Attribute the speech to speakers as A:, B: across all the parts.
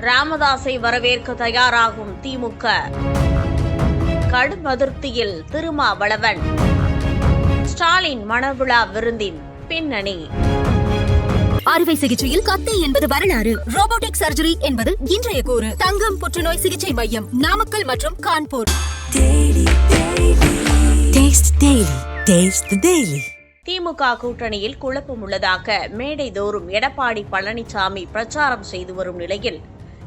A: ராமதாஸை வரவேற்க தயாராகும் திமுக. கடும் அதிருப்தியில் திருமாவளவன். ஸ்டாலின் மணவிழா விருந்தின் பின்னணி.
B: அறுவை சிகிச்சையில் கத்தை என்பது வரலாறு. ரோபோட்டிக் சர்ஜரி என்பது இன்றைய கூறு. தங்கம் புற்றுநோய் சிகிச்சை மையம் நாமக்கல் மற்றும் Kanpur.
C: Taste Daily. Taste the Daily.
A: திமுக கூட்டணியில் குழப்பம் உள்ளதாக மேடை தோறும் எடப்பாடி பழனிசாமி பிரச்சாரம் செய்து வரும் நிலையில்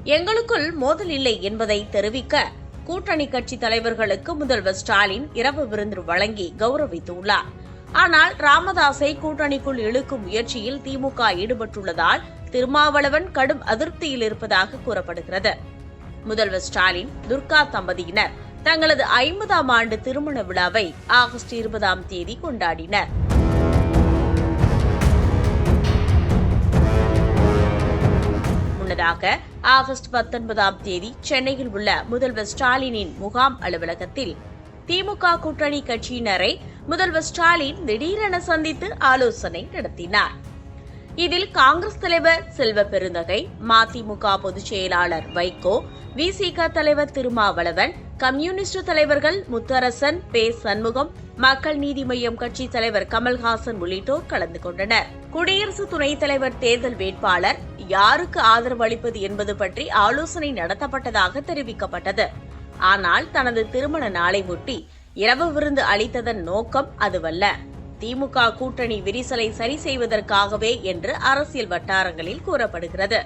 A: எங்களுக்குள் மோதல் இல்லை என்பதை தெரிவிக்க கூட்டணி கட்சி தலைவர்களுக்கு முதல்வர் ஸ்டாலின் இரவு விருந்து வழங்கி கௌரவித்துள்ளார். ஆனால் ராமதாஸை கூட்டணிக்குள் இழுக்கும் முயற்சியில் திமுக ஈடுபட்டுள்ளதால் திருமாவளவன் கடும் அதிருப்தியில் இருப்பதாக கூறப்படுகிறது. முதல்வர் ஸ்டாலின் துர்கா தம்பதியினர் தங்களது ஐம்பதாம் ஆண்டு திருமண விழாவை ஆகஸ்ட் இருபதாம் தேதி கொண்டாடினர். முன்னதாக ஆகஸ்ட் பத்தொன்பதாம் தேதி சென்னையில் உள்ள முதல்வர் ஸ்டாலினின் முகாம் அலுவலகத்தில் திமுக கூட்டணி கட்சியினரை முதல்வர் ஸ்டாலின் திடீரென சந்தித்து ஆலோசனை நடத்தினார். இதில் காங்கிரஸ் தலைவர் செல்வ பெருந்தகை மதிமுக பொதுச் செயலாளர் வைகோ விசிக தலைவர் திருமாவளவன் கம்யூனிஸ்ட் தலைவர்கள் முத்தரசன் பே சண்முகம் மக்கள் நீதி மய்யம் கட்சி தலைவர் கமல்ஹாசன் உள்ளிட்டோர் கலந்து கொண்டனர். குடியரசு துணைத் தலைவர் தேர்தல் வேட்பாளர் யாருக்கு ஆதரவு அளிப்பது என்பது பற்றி ஆலோசனை நடத்தப்பட்டதாக தெரிவிக்கப்பட்டது. ஆனால் தனது திருமண நாளை ஒட்டி இரவு விருந்து அளித்ததன் நோக்கம் அதுவல்ல. திமுக கூட்டணி விரிசலை சரி செய்வதற்காகவே என்று அரசியல் வட்டாரங்களில் கூறப்படுகிறது.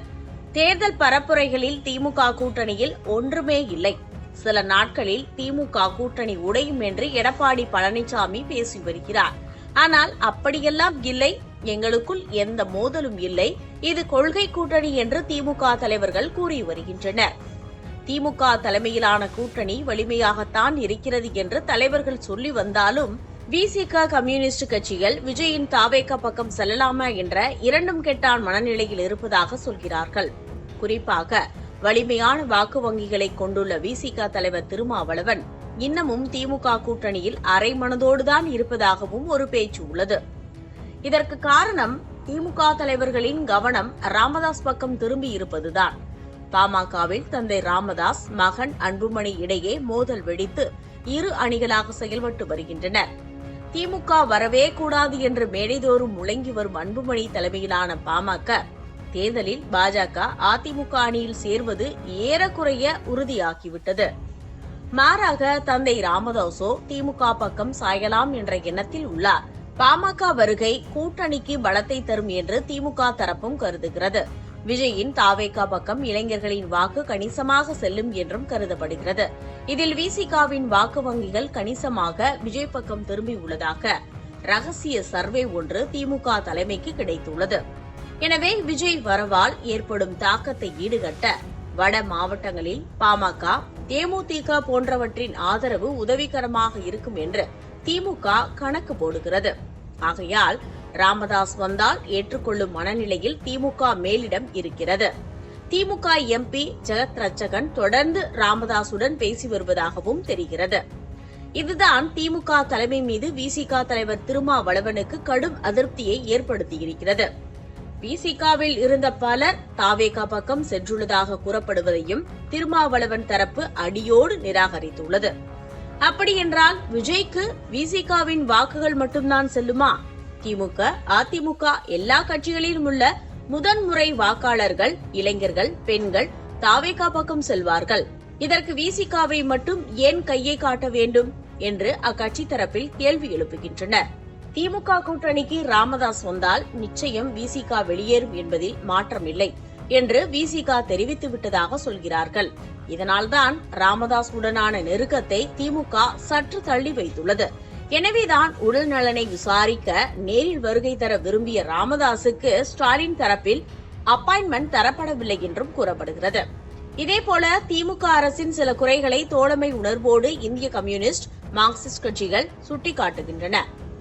A: தேர்தல் பரப்புரைகளில் திமுக கூட்டணியில் ஒன்றுமே இல்லை. சில நாட்களில் திமுக கூட்டணி உடையும் என்று எடப்பாடி பழனிசாமி பேசி வருகிறார். ஆனால் அப்படியெல்லாம் இல்லை. எங்களுக்குள் எந்த மோதலும் இல்லை. இது கொள்கை கூட்டணி என்று திமுக தலைவர்கள் கூறி வருகின்றனர். திமுக தலைமையிலான கூட்டணி வலிமையாகத்தான் இருக்கிறது என்று தலைவர்கள் சொல்லி வந்தாலும் விசிக கம்யூனிஸ்ட் கட்சிகள் விஜயின் தாவேக்க பக்கம் செல்லலாமா என்ற இரண்டும் கெட்டான் மனநிலையில் இருப்பதாக சொல்கிறார்கள். குறிப்பாக வலிமையான வாக்கு வங்கிகளை கொண்டுள்ள விசிக தலைவர் திருமாவளவன் இன்னமும் திமுக கூட்டணியில் அரை மனதோடுதான் இருப்பதாகவும் ஒரு பேச்சு உள்ளது. இதற்கு காரணம் திமுக தலைவர்களின் கவனம் ராமதாஸ் பக்கம் திரும்பி இருப்பதுதான். பாமகவில் தந்தை ராமதாஸ் மகன் அன்புமணி இடையே மோதல் வெடித்து இரு அணிகளாக செயல்பட்டு வருகின்றனர். திமுக வரவே கூடாது என்று மேடைதோறும் முழங்கி வரும் அன்புமணி தலைமையிலான பாமக தேர்தலில் பாஜக அதிமுக அணியில் சேர்வது ஏறக்குறைய உறுதியாகிவிட்டது. மாறாக தந்தை ராமதாசோ திமுக பக்கம் சாயலாம் என்ற எண்ணத்தில் உள்ளார். பாமக வருகை கூட்டணிக்கு பலத்தை தரும் என்று திமுக தரப்பும் கருதுகிறது. விஜயின் தாவேகா பக்கம் இளைஞர்களின் வாக்கு கணிசமாக செல்லும் என்றும் கருதப்படுகிறது. இதில் விசிகாவின் வாக்கு வங்கிகள் கணிசமாக விஜய் பக்கம் திரும்பியுள்ளதாக ரகசிய சர்வே ஒன்று திமுக தலைமைக்கு கிடைத்துள்ளது. எனவே விஜய் வரவால் ஏற்படும் தாக்கத்தை ஈடுகட்ட வட மாவட்டங்களில் பாமக தேமுதிக போன்றவற்றின் ஆதரவு உதவிகரமாக இருக்கும் என்று திமுக கணக்கு போடுகிறது. ஆகையால் ராமதாஸ் வந்தால் ஏற்றுக்கொள்ளும் மனநிலையில் திமுக மேலிடம் இருக்கிறது. திமுக எம்பி ஜெகத் ரட்சகன் தொடர்ந்து ராமதாசுடன் பேசி வருவதாகவும் தெரிகிறது. இதுதான் திமுக தலைமை மீது விசிக தலைவர் திருமாவளவனுக்கு கடும் அதிருப்தியை ஏற்படுத்தியிருக்கிறது. விசிகாவில் இருந்த பலர் தாவேகா பக்கம் சென்றுள்ளதாக கூறப்படுவதையும் திருமாவளவன் தரப்பு அடியோடு நிராகரித்துள்ளது. அப்படியென்றால் விஜய்க்கு விசிகாவின் வாக்குகள் மட்டும்தான் செல்லுமா? திமுக அதிமுக எல்லா கட்சிகளிலும் உள்ள முதன்முறை வாக்காளர்கள் இளைஞர்கள் பெண்கள் தாவேகா பக்கம் செல்வார்கள். இதற்கு விசிகாவை மட்டும் ஏன் கையை காட்ட வேண்டும்? என்று அக்கட்சி தரப்பில் கேள்வி எழுப்புகின்றனர். திமுக கூட்டணிக்கு ராமதாஸ் வந்தால் நிச்சயம் விசிகா வெளியேறும் என்பதில் மாற்றமில்லை என்று விசிகா தெரிவித்து விட்டதாக சொல்கிறார்கள். இதனால்தான் ராமதாஸ் உடனான நெருக்கத்தை திமுக சற்று தள்ளி வைத்துள்ளது. எனவேதான் உடல் நலனை விசாரிக்க நேரில் வருகை தர விரும்பிய ராமதாசுக்கு ஸ்டாலின் தரப்பில் அப்பாயின்மெண்ட் தரப்படவில்லை என்றும் கூறப்படுகிறது. இதேபோல திமுக அரசின் சில குறைகளை தோழமை உணர்வோடு இந்திய கம்யூனிஸ்ட் மார்க்சிஸ்ட் கட்சிகள் சுட்டிக்காட்டுகின்றன.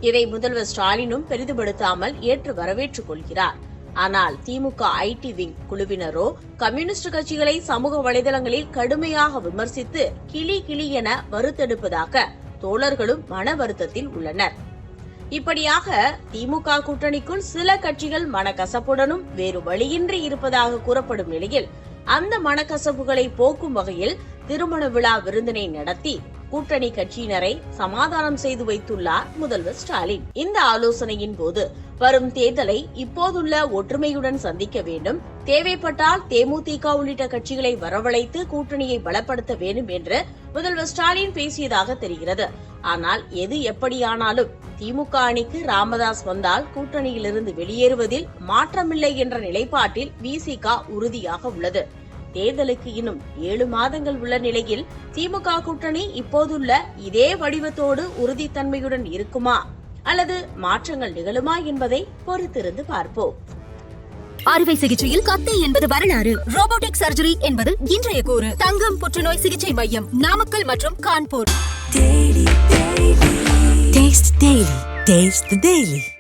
A: இதை முதல்வர் ஸ்டாலினும் பெரிதுபடுத்தாமல் ஏற்று வரவேற்றுக் கொள்கிறார். ஆனால் திமுக ஐடி விங் குழுவினரோ கம்யூனிஸ்ட் கட்சிகளை சமூக வலைதளங்களில் கடுமையாக விமர்சித்து கிளி கிளி என வறுத்தெடுப்பதாக தோழர்களும் மன வருத்தத்தில் உள்ளனர். இப்படியாக திமுக கூட்டணிக்குள் சில கட்சிகள் மனக்கசப்புடனும் வேறு வழியின்றி இருப்பதாக கூறப்படும் நிலையில் அந்த மனக்கசப்புகளை போக்கும் வகையில் திருமண விழா விருந்தினை நடத்தி கூட்டணி கட்சியினரை சமாதானம் செய்து வைத்துள்ளார் முதல்வர் ஸ்டாலின். இந்த ஆலோசனையின் போது வரும் தேர்தலை இப்போதுள்ள ஒற்றுமையுடன் சந்திக்க வேண்டும். தேவைப்பட்டால் தேமுதிக உள்ளிட்ட கட்சிகளை வரவழைத்து கூட்டணியை பலப்படுத்த வேண்டும் என்று முதல்வர் ஸ்டாலின் பேசியதாக தெரிகிறது. ஆனால் எது எப்படியானாலும் திமுக அணிக்கு ராமதாஸ் வந்தால் கூட்டணியிலிருந்து வெளியேறுவதில் மாற்றமில்லை என்ற நிலைப்பாட்டில் விசிக உறுதியாக உள்ளது. தேர்தலுக்கு இன்னும் ஏழு மாதங்கள் உள்ள நிலையில் திமுக கூட்டணி இப்போதுள்ள இதே வடிவத்தோடு உறுதித்தன்மையுடன் இருக்குமா? அல்லது மாற்றங்கள் நிகழுமா என்பதை பொறுத்திருந்து பார்ப்போம்.
B: அறுவை சிகிச்சையில் கத்தை என்பது வரலாறு. ரோபோட்டிக் சர்ஜரி என்பது இன்றைய கூறு. தங்கம் புற்றுநோய் சிகிச்சை மையம் நாமக்கல் மற்றும் Kanpur.
C: Taste the Daily. Taste the Daily.